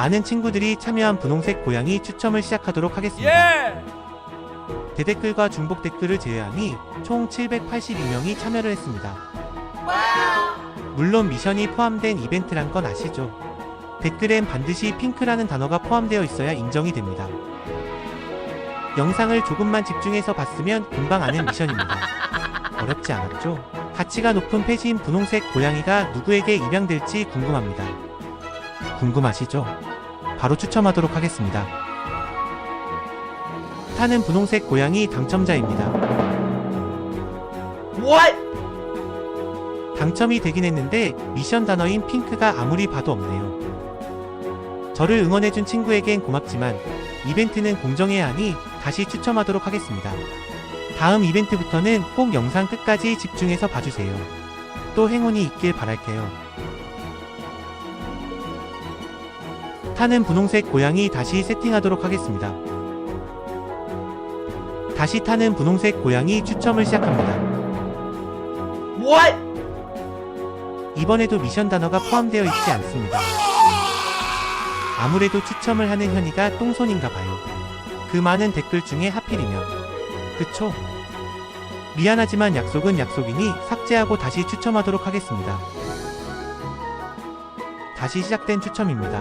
많은 친구들이 참여한 분홍색 고양이 추첨을 시작하도록 하겠습니다. 예! 대댓글과 중복 댓글을 제외하니 총 782명이 참여를 했습니다. 물론 미션이 포함된 이벤트란 건 아시죠? 댓글엔 반드시 핑크라는 단어가 포함되어 있어야 인정이 됩니다. 영상을 조금만 집중해서 봤으면 금방 아는 미션입니다. 어렵지 않았죠? 가치가 높은 펫인 분홍색 고양이가 누구에게 입양될지 궁금합니다. 궁금하시죠? 바로 추첨하도록 하겠습니다. 타는 분홍색 고양이 당첨자입니다. What? 당첨이 되긴 했는데 미션 단어인 핑크가 아무리 봐도 없네요. 저를 응원해준 친구에겐 고맙지만 이벤트는 공정해야 하니 다시 추첨하도록 하겠습니다. 다음 이벤트부터는 꼭 영상 끝까지 집중해서 봐주세요. 또 행운이 있길 바랄게요. 타는 분홍색 고양이 다시 세팅하도록 하겠습니다. 다시 타는 분홍색 고양이 추첨을 시작합니다. What? 이번에도 미션 단어가 포함되어 있지 않습니다. 아무래도 추첨을 하는 현이가 똥손인가 봐요. 그 많은 댓글 중에 하필이면. 그쵸? 미안하지만 약속은 약속이니 삭제하고 다시 추첨하도록 하겠습니다. 다시 시작된 추첨입니다.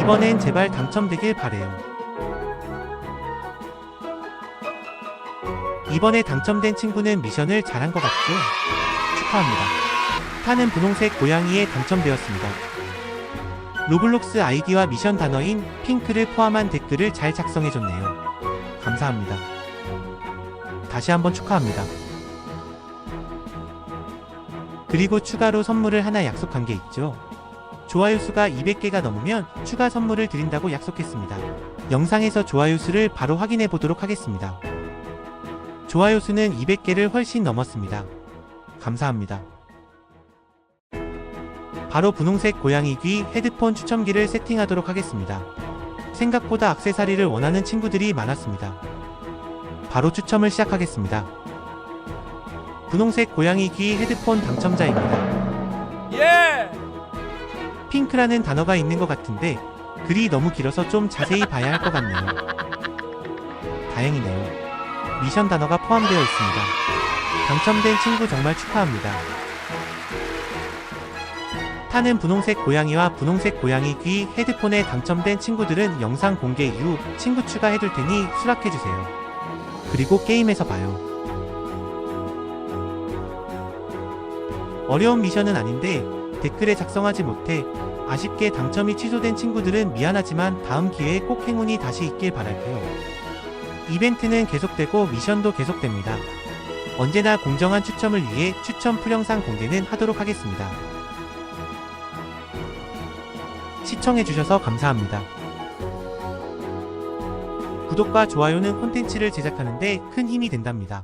이번엔 제발 당첨되길 바래요. 이번에 당첨된 친구는 미션을 잘한 것 같죠? 축하합니다. 타는 분홍색 고양이에 당첨되었습니다. 로블록스 아이디와 미션 단어인 핑크를 포함한 댓글을 잘 작성해줬네요. 감사합니다. 다시 한번 축하합니다. 그리고 추가로 선물을 하나 약속한 게 있죠. 좋아요 수가 200개가 넘으면 추가 선물을 드린다고 약속했습니다. 영상에서 좋아요 수를 바로 확인해 보도록 하겠습니다. 좋아요 수는 200개를 훨씬 넘었습니다. 감사합니다. 바로 분홍색 고양이 귀 헤드폰 추첨기를 세팅하도록 하겠습니다. 생각보다 악세사리를 원하는 친구들이 많았습니다. 바로 추첨을 시작하겠습니다. 분홍색 고양이 귀 헤드폰 당첨자입니다. 예! 핑크라는 단어가 있는 것 같은데 글이 너무 길어서 좀 자세히 봐야 할 것 같네요. 다행이네요. 미션 단어가 포함되어 있습니다. 당첨된 친구 정말 축하합니다. 타는 분홍색 고양이와 분홍색 고양이 귀 헤드폰에 당첨된 친구들은 영상 공개 이후 친구 추가해둘 테니 수락해주세요. 그리고 게임에서 봐요. 어려운 미션은 아닌데 댓글에 작성하지 못해 아쉽게 당첨이 취소된 친구들은 미안하지만 다음 기회에 꼭 행운이 다시 있길 바랄게요. 이벤트는 계속되고 미션도 계속됩니다. 언제나 공정한 추첨을 위해 추첨 풀영상 공개는 하도록 하겠습니다. 시청해주셔서 감사합니다. 구독과 좋아요는 콘텐츠를 제작하는데 큰 힘이 된답니다.